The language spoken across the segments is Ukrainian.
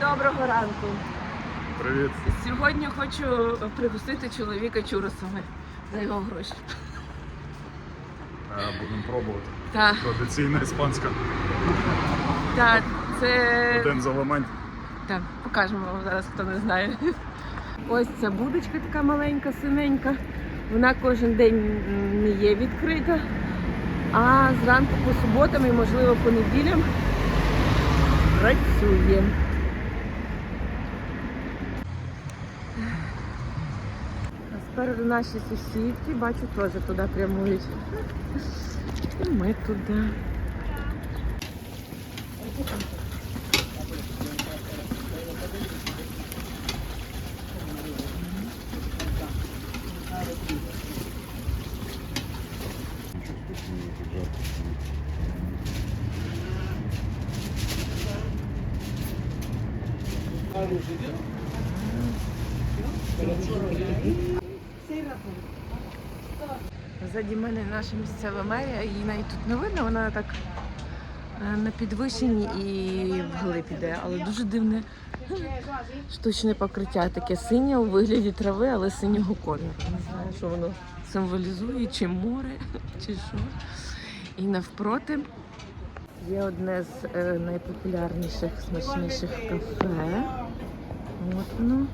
доброго ранку. Привіт. Сьогодні хочу пригостити чоловіка чуросами за його гроші. Будемо пробувати. Так, Традиційна іспанська. так, це Один з елементів. так, покажемо вам зараз, хто не знає. Ось ця будочка така маленька, синенька. Вона кожен день не є відкрита. А зранку по суботам і, можливо, по неділям працює. спереду наші сусідки, бачу, теж туди прямують. І ми туди. Ззаді мене наша місцева мерія, її навіть тут не видно, вона так е, на підвищенні і вглиб іде, але дуже дивне штучне покриття, таке синє у вигляді трави, але синього кольору. Не знаю, що воно символізує, чи море, чи що. І навпроти є одне з е, найпопулярніших, смачніших кафе. От воно.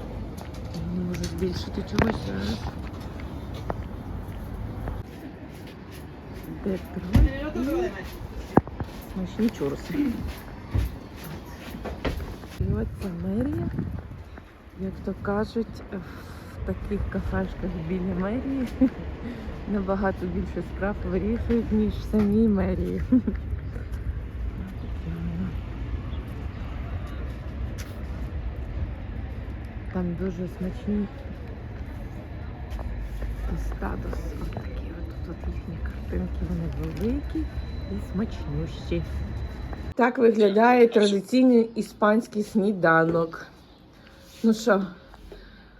Не можу збільшити чогось зараз. Детройт і смачні чурси. І от мерія, як то кажуть, в таких кафешках біля мерії набагато більше справ вирішують, ніж в самій мерії. Там дуже смачні тостадос. Отакі от тут їхні картинки, вони великі і смачнющі. Так виглядає традиційний іспанський сніданок. Ну що,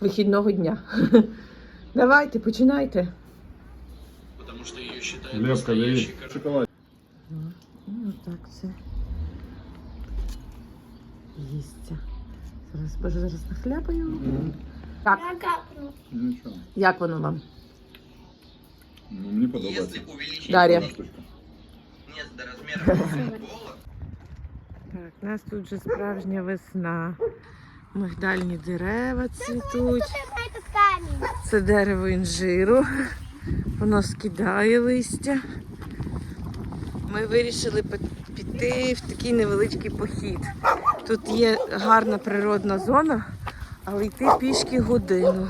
вихідного дня. Давайте, починайте. что ее считают Лепка, бери. Шоколад. Отак це їсться. Зараз, боже, зараз нахляпаю. Так, як воно вам? Ну, мені подобається. Если увеличить Дар'я. Одна нет до размера футбола, Так, у нас тут же справжня весна. Мигдальні дерева цвітуть. Це дерево інжиру. Воно скидає листя. Ми вирішили пи- піти в такий невеличкий похід. Тут є гарна природна зона, але йти пішки годину.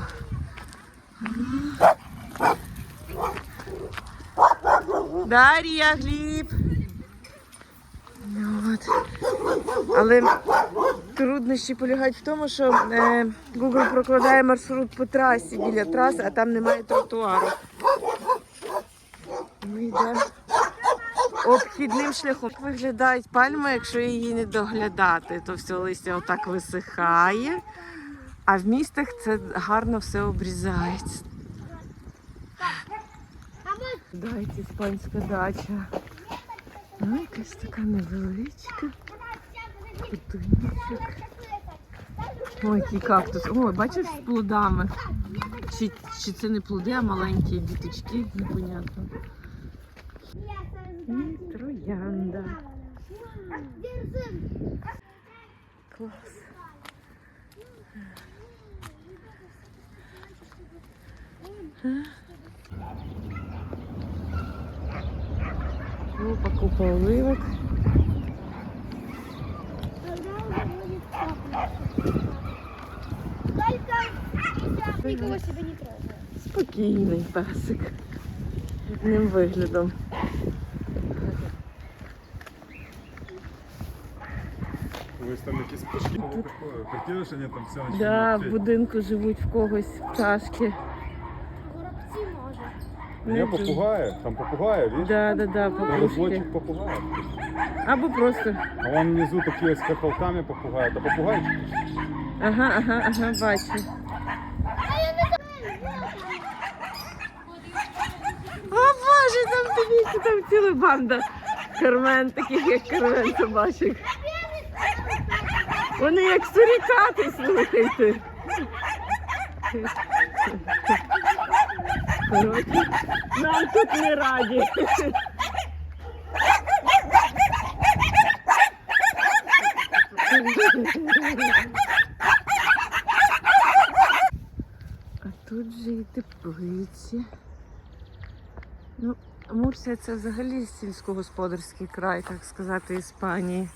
Дар'я, Гліб. Ну, От. Але труднощі полягають в тому, що е, Google прокладає маршрут по трасі біля траси, а там немає тротуару. Ми йдемо обхідним шляхом. Виглядають пальми, якщо її не доглядати, то все листя отак висихає, а в містах це гарно все обрізається. Дайте іспанська дача. Ну, якась така невеличка. Будиночок. Ой, який кактус. Ой, бачиш з плодами. Чи, чи це не плоди, а маленькі діточки, непонятно. І троянда. Клас. Опа, купа оливок. Никого себе не трогай. Спокійний песик. Одним виглядом. Ось там якісь пташки. Що ні, там все Да, в будинку живуть в когось пташки. Ні, попугаї, там попугаї, видиш? Да, да, да, Там папушки. Або просто. А вон внизу такі ось хохолками попугаї. Та попугайчики. Ага, ага, ага, бачу. О боже, там тобі там ціла банда кармен, таких як кармен собачок. Вони як сурікати, слухайте. Коротше, нам тут не раді. А тут же і теплиці. Ну, Мурсія це взагалі сільськогосподарський край, так сказати, Іспанії.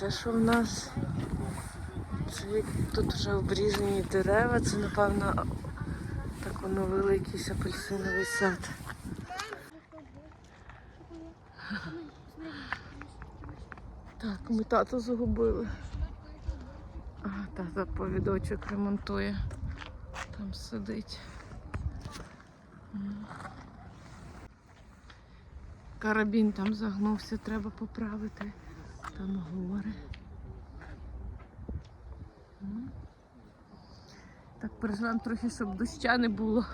Це що в нас? Це тут вже обрізані дерева, це напевно так воно великий апельсиновий сад. Так, ми тату загубили. А, тата повідочок ремонтує. Там сидить. Карабін там загнувся, треба поправити. Там гори. Так переживаємо трохи, щоб доща не було.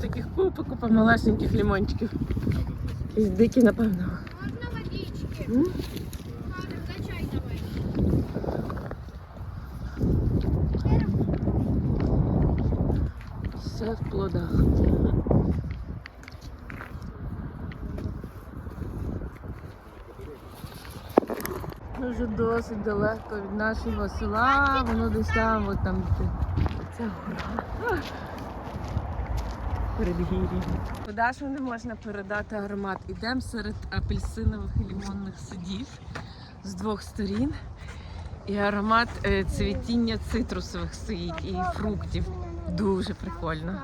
Таких купа, купа малесеньких лимончиків. Якісь дикі, напевно. Можна водички. Все в плодах. Вже досить далеко від нашого села, воно десь там, от там де ця гора. Передгір'я. Куди ж не можна передати аромат? Ідемо серед апельсинових і лимонних садів з двох сторін. І аромат е, цвітіння цитрусових стоїть і фруктів. Дуже прикольно.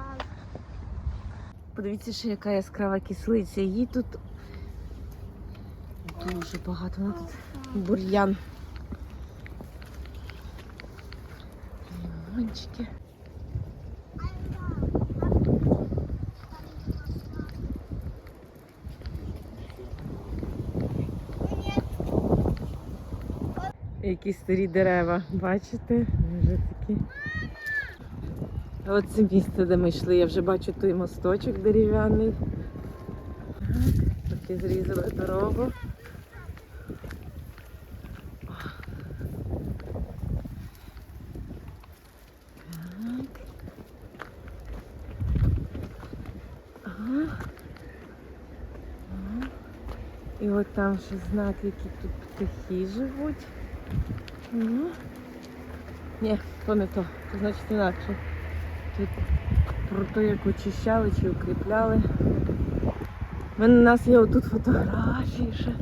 Подивіться, що яка яскрава кислиця. Її тут дуже багато. Вона тут бур'ян. Лимончики. Які старі дерева, бачите? Вже такі. А От це місце, де ми йшли, я вже бачу той мосточок дерев'яний. Поки зрізали дорогу. І от там ще знак, які тут птахи живуть. Ну. Ні, то не то. Значить інакше. Тут про те, як очищали чи укріпляли. У мене у нас є отут фотографії ще.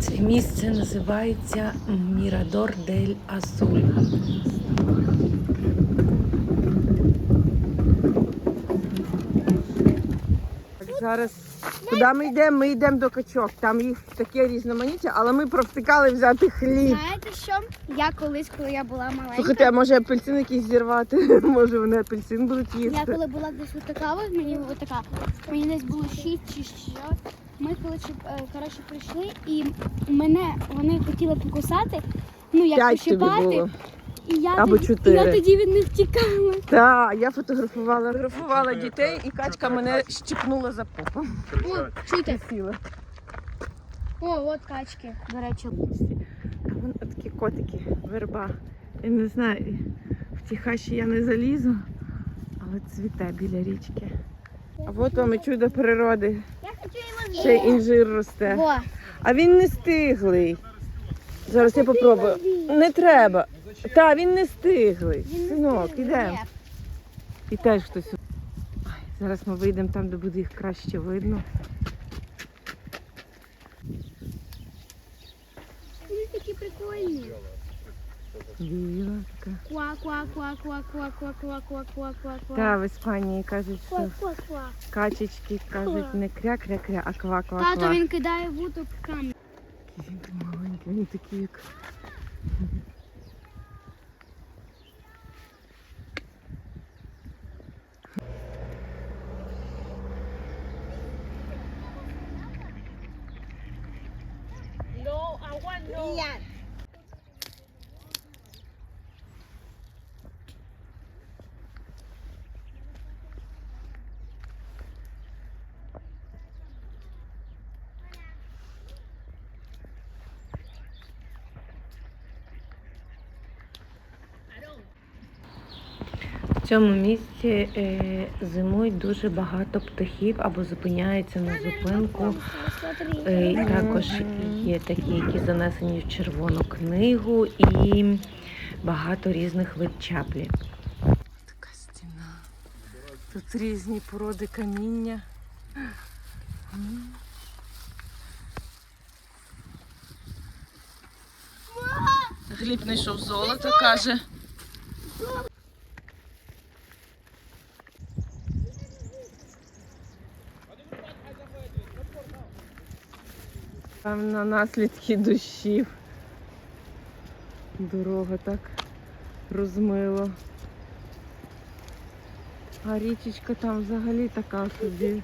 Це місце називається Мірадор дель Азуль. Зараз куди ми йдемо? Ми йдемо до качок. Там їх таке різноманіття, але ми провтикали взяти хліб. Знаєте що? Я колись, коли я була маленька, Слухайте, а може апельсин якийсь зірвати? Може вони апельсин будуть їсти? я коли була десь отака, от мені отака, мені десь було 6 чи що. Ми коротше, е, коротше прийшли і мене вони хотіли покусати, ну як П'ять тобі пощипати. було. І я, Або тоді, чотири. і я тоді від них тікала. Так, я фотографувала. Фотографувала дітей і качка мене щипнула за попу. О, чуєте? Сіла. О, от качки. До речі. Котики, верба. Я не знаю, в ті хащі я не залізу, але цвіте біля річки. А от вам і чудо природи. Я хочу Ще інжир росте. А він не стиглий. Зараз я попробую. Не треба. Та, він не стиглий. Синок, ідемо. І теж хтось. Зараз ми вийдемо там, де буде їх краще видно. Ой. Біла така. Ква, ква, ква, а ква, ква, ква, ква, в Испании кажуть, що качечки кажуть не кря-кря-кря, а ква-ква-ква. Тато він кидає вудок камінь. Він такий маленький, він такий як. No, I no. В цьому місці е, зимують дуже багато птахів або зупиняються на зупинку. Е, також є такі, які занесені в червону книгу, і багато різних вид чаплі. Така стіна. Тут різні породи каміння. Гліб знайшов золото, каже. Там на наслідки дощів. Дорога так розмило. А річечка там взагалі така собі.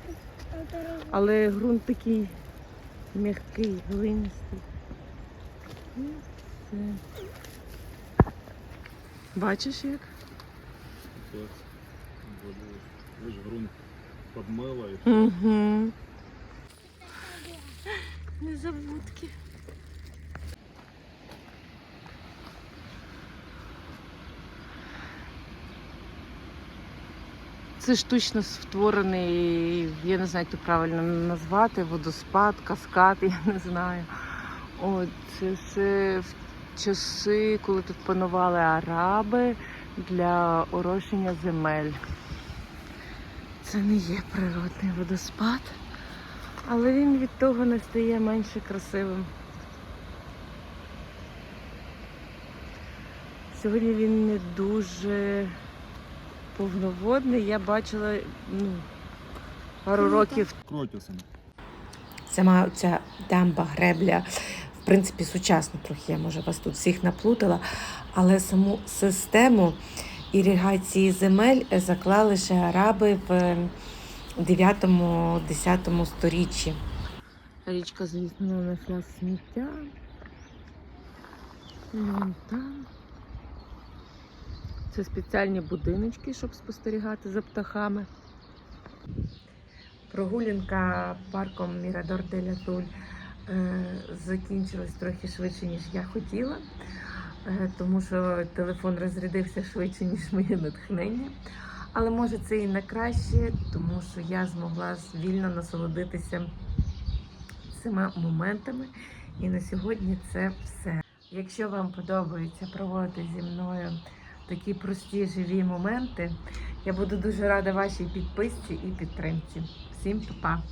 Але ґрунт такий м'який, глинистий. Це. Бачиш як? Ж ґрунт подмила і Угу. Незабудки. Це штучно створений, я не знаю, як це правильно назвати, водоспад, каскад, я не знаю. От, це все в часи, коли тут панували араби для орошення земель. Це не є природний водоспад, але він від того не стає менше красивим. Сьогодні він не дуже повноводний. Я бачила ну, пару років кротісом. Сама ця дамба, гребля, в принципі, сучасна трохи, я може вас тут всіх наплутала, але саму систему іригації земель заклали ще араби в 9-10 сторіччі. Річка, звісно, нанесла сміття. Вон там. Це спеціальні будиночки, щоб спостерігати за птахами. Прогулянка парком Мірадор де ля Туль е, закінчилась трохи швидше, ніж я хотіла, е, тому що телефон розрядився швидше, ніж моє натхнення. Але може це і на краще, тому що я змогла вільно насолодитися цими моментами. І на сьогодні це все. Якщо вам подобається проводити зі мною такі прості живі моменти, я буду дуже рада вашій підписці і підтримці. Всім па-па!